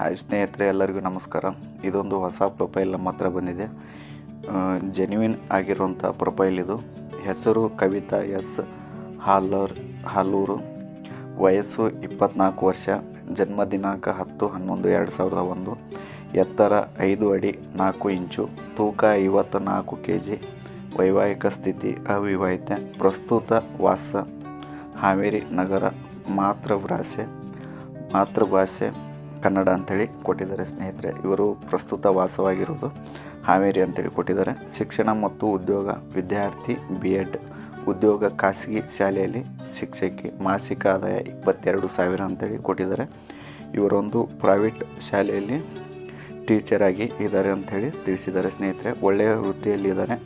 Hi ಸ್ನೇಹಿತರೆ, ಎಲ್ಲರಿಗೂ ನಮಸ್ಕಾರ. ಇದೊಂದು ಹೊಸ ಪ್ರೊಫೈಲ್ ನಮ್ಮ ಹತ್ರ ಬಂದಿದೆ. ಜೆನ್ಯೂನ್ ಆಗಿರುವಂಥ ಪ್ರೊಫೈಲ್ ಇದು. ಹೆಸರು ಕವಿತಾ ಎಸ್. ಹಾಲರ್, ಹಾಲೂರು. ವಯಸ್ಸು ಇಪ್ಪತ್ನಾಲ್ಕು ವರ್ಷ. ಜನ್ಮ ದಿನಾಂಕ ಹತ್ತು ಹನ್ನೊಂದು ಎರಡು ಸಾವಿರದ ಒಂದು. ಎತ್ತರ ಐದು ಅಡಿ ನಾಲ್ಕು ಇಂಚು. ತೂಕ ಐವತ್ತು ನಾಲ್ಕು ಕೆ ಜಿ ವೈವಾಹಿಕ ಸ್ಥಿತಿ ಅವಿವಾಹಿತ. ಪ್ರಸ್ತುತ ವಾಸ. ಹಾವೇರಿ ನಗರ. ಮಾತೃಭಾಷೆ. ಮಾತೃಭಾಷೆ. ಕನ್ನಡ ಅಂತೇಳಿ ಕೊಟ್ಟಿದ್ದಾರೆ ಸ್ನೇಹಿತರೆ. ಇವರು ಪ್ರಸ್ತುತ ವಾಸವಾಗಿರೋದು ಹಾವೇರಿ ಅಂತೇಳಿ ಕೊಟ್ಟಿದ್ದಾರೆ. ಶಿಕ್ಷಣ ಮತ್ತು ಉದ್ಯೋಗ, ವಿದ್ಯಾರ್ಥಿ ಬಿ ಎಡ್ ಉದ್ಯೋಗ, ಖಾಸಗಿ ಶಾಲೆಯಲ್ಲಿ ಶಿಕ್ಷಕಿ ಮಾಸಿಕ ಆದಾಯ ಇಪ್ಪತ್ತೆರಡು ಸಾವಿರ ಅಂತೇಳಿ ಕೊಟ್ಟಿದ್ದಾರೆ. ಇವರೊಂದು ಪ್ರೈವೇಟ್ ಶಾಲೆಯಲ್ಲಿ ಟೀಚರ್ ಆಗಿ ಇದ್ದಾರೆ ಅಂಥೇಳಿ ತಿಳಿಸಿದ್ದಾರೆ ಸ್ನೇಹಿತರೆ. ಒಳ್ಳೆಯ ವೃತ್ತಿಯಲ್ಲಿದ್ದಾರೆ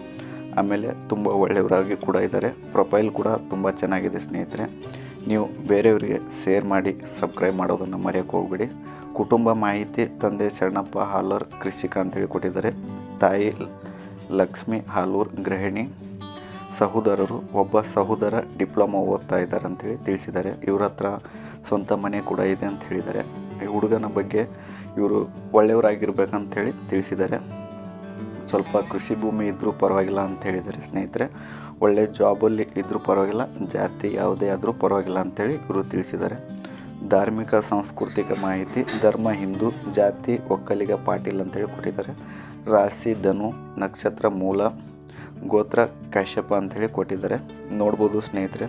ಆಮೇಲೆ ತುಂಬ ಒಳ್ಳೆಯವರಾಗಿ ಕೂಡ ಇದ್ದಾರೆ. ಪ್ರೊಫೈಲ್ ಕೂಡ ತುಂಬ ಚೆನ್ನಾಗಿದೆ ಸ್ನೇಹಿತರೆ. ನೀವು ಬೇರೆಯವರಿಗೆ ಶೇರ್ ಮಾಡಿ, ಸಬ್ಸ್ಕ್ರೈಬ್ ಮಾಡೋದನ್ನು ಮರೆಯೋಕೆ ಹೋಗ್ಬೇಡಿ. ಕುಟುಂಬ ಮಾಹಿತಿ ತಂದೆ ಶರಣಪ್ಪ ಹಾಲೂರ್ ಕೃಷಿಕ ಅಂತೇಳಿ ಕೊಟ್ಟಿದ್ದಾರೆ. ತಾಯಿ ಲಕ್ಷ್ಮಿ ಹಾಲೂರ್ ಗೃಹಿಣಿ ಸಹೋದರರು, ಒಬ್ಬ ಸಹೋದರ ಡಿಪ್ಲೊಮಾ ಓದ್ತಾ ಇದ್ದಾರೆ ಅಂತೇಳಿ ತಿಳಿಸಿದ್ದಾರೆ. ಇವ್ರ ಹತ್ರ ಸ್ವಂತ ಮನೆ ಕೂಡ ಇದೆ ಅಂತ ಹೇಳಿದ್ದಾರೆ. ಈ ಹುಡುಗನ ಬಗ್ಗೆ ಇವರು ಒಳ್ಳೆಯವರಾಗಿರ್ಬೇಕಂತೇಳಿ ತಿಳಿಸಿದ್ದಾರೆ. ಸ್ವಲ್ಪ ಕೃಷಿ ಭೂಮಿ ಇದ್ದರೂ ಪರವಾಗಿಲ್ಲ ಅಂತ ಹೇಳಿದ್ದಾರೆ ಸ್ನೇಹಿತರೆ. ಒಳ್ಳೆ ಜಾಬಲ್ಲಿ ಇದ್ದರೂ ಪರವಾಗಿಲ್ಲ, ಜಾತಿ ಯಾವುದೇ ಆದರೂ ಪರವಾಗಿಲ್ಲ ಅಂತೇಳಿ ಇವರು ತಿಳಿಸಿದ್ದಾರೆ. ಧಾರ್ಮಿಕ, ಸಾಂಸ್ಕೃತಿಕ ಮಾಹಿತಿ, ಧರ್ಮ, ಹಿಂದೂ, ಜಾತಿ, ಒಕ್ಕಲಿಗ, ಪಾಟೀಲ್ ಅಂತೇಳಿ ಕೊಟ್ಟಿದ್ದಾರೆ. ರಾಶಿ, ಧನು, ನಕ್ಷತ್ರ, ಮೂಲ, ಗೋತ್ರ, ಕಾಶ್ಯಪ ಅಂಥೇಳಿ ಕೊಟ್ಟಿದ್ದಾರೆ. ನೋಡ್ಬೋದು ಸ್ನೇಹಿತರೆ,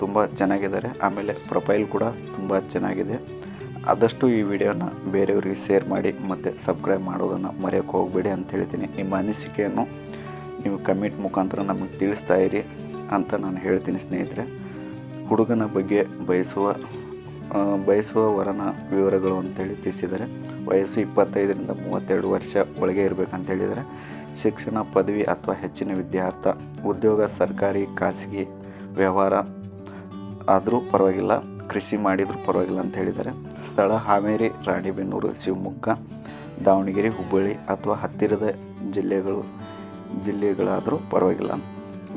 ತುಂಬ ಚೆನ್ನಾಗಿದ್ದಾರೆ. ಆಮೇಲೆ ಪ್ರೊಫೈಲ್ ಕೂಡ ತುಂಬ ಚೆನ್ನಾಗಿದೆ. ಆದಷ್ಟು ಈ ವಿಡಿಯೋನ ಬೇರೆಯವರಿಗೆ ಶೇರ್ ಮಾಡಿ, ಮತ್ತು ಸಬ್ಸ್ಕ್ರೈಬ್ ಮಾಡೋದನ್ನು ಮರೆಯೋಕೆ ಹೋಗಬೇಡಿ ಅಂತ ಹೇಳ್ತೀನಿ. ನಿಮ್ಮ ಅನಿಸಿಕೆಯನ್ನು ನೀವು ಕಮೆಂಟ್ ಮುಖಾಂತರ ನಮಗೆ ತಿಳಿಸ್ತಾ ಇರಿ ಅಂತ ನಾನು ಹೇಳ್ತೀನಿ ಸ್ನೇಹಿತರೆ. ಹುಡುಗನ ಬಗ್ಗೆ ಬಯಸುವ ಬಯಸುವ ವರನ ವಿವರಗಳು ಅಂತೇಳಿ ತಿಳಿಸಿದ್ದಾರೆ. ವಯಸ್ಸು ಇಪ್ಪತ್ತೈದರಿಂದ ಮೂವತ್ತೆರಡು ವರ್ಷ ಒಳಗೆ ಇರಬೇಕಂತ ಹೇಳಿದ್ದಾರೆ ಶಿಕ್ಷಣ, ಪದವಿ ಅಥವಾ ಹೆಚ್ಚಿನ ವಿದ್ಯಾರ್ಥ, ಉದ್ಯೋಗ, ಸರ್ಕಾರಿ, ಖಾಸಗಿ ವ್ಯವಹಾರ ಆದರೂ ಪರವಾಗಿಲ್ಲ, ಕೃಷಿ ಮಾಡಿದರೂ ಪರವಾಗಿಲ್ಲ ಅಂತ ಹೇಳಿದ್ದಾರೆ ಸ್ಥಳ ಹಾವೇರಿ, ರಾಣಿಬೆನ್ನೂರು, ಶಿವಮೊಗ್ಗ, ದಾವಣಗೆರೆ, ಹುಬ್ಬಳ್ಳಿ ಅಥವಾ ಹತ್ತಿರದ ಜಿಲ್ಲೆಗಳು, ಜಿಲ್ಲೆಗಳಾದರೂ ಪರವಾಗಿಲ್ಲ.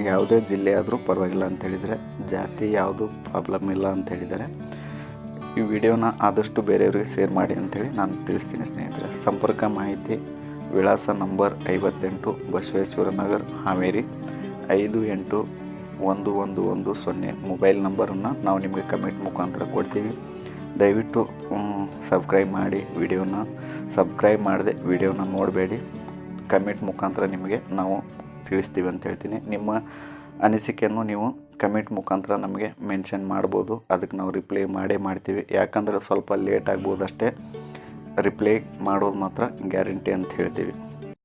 ಯಾವುದೇ ಜಿಲ್ಲೆ ಆದರೂ ಪರವಾಗಿಲ್ಲ ಅಂತ ಹೇಳಿದರೆ ಜಾತಿ ಯಾವುದು ಪ್ರಾಬ್ಲಮ್ ಇಲ್ಲ ಅಂತ ಹೇಳಿದ್ದಾರೆ ಈ ವಿಡಿಯೋನ ಆದಷ್ಟು ಬೇರೆಯವರಿಗೆ ಶೇರ್ ಮಾಡಿ ಅಂಥೇಳಿ ನಾನು ತಿಳಿಸ್ತೀನಿ ಸ್ನೇಹಿತರೆ. ಸಂಪರ್ಕ ಮಾಹಿತಿ, ವಿಳಾಸ ನಂಬರ್ ಐವತ್ತೆಂಟು ಬಸವೇಶ್ವರ ನಗರ್, ಹಾವೇರಿ, ಐದು ಎಂಟು ಒಂದು ಒಂದು ಒಂದು ಸೊನ್ನೆ. ಮೊಬೈಲ್ ನಂಬರನ್ನು ನಾವು ನಿಮಗೆ ಕಮೆಂಟ್ ಮುಖಾಂತರ ಕೊಡ್ತೀವಿ. ದಯವಿಟ್ಟು ಸಬ್ಸ್ಕ್ರೈಬ್ ಮಾಡಿ ವಿಡಿಯೋನ. ಸಬ್ಸ್ಕ್ರೈಬ್ ಮಾಡದೆ ವಿಡಿಯೋನ ನೋಡಬೇಡಿ. ಕಮೆಂಟ್ ಮುಖಾಂತರ ನಿಮಗೆ ನಾವು ತಿಳಿಸ್ತೀವಿ ಅಂತ ಹೇಳ್ತೀನಿ. ನಿಮ್ಮ ಅನಿಸಿಕೆಯನ್ನು ನೀವು ಕಮೆಂಟ್ ಮುಖಾಂತರ ನಮಗೆ ಮೆನ್ಷನ್ ಮಾಡ್ಬೋದು. ಅದಕ್ಕೆ ನಾವು ರಿಪ್ಲೈ ಮಾಡೇ ಮಾಡ್ತೀವಿ. ಯಾಕಂದರೆ ಸ್ವಲ್ಪ ಲೇಟ್ ಆಗ್ಬೋದಷ್ಟೇ. ರಿಪ್ಲೈ ಮಾಡೋದು ಮಾತ್ರ ಗ್ಯಾರಂಟಿ ಅಂತ ಹೇಳ್ತೀವಿ.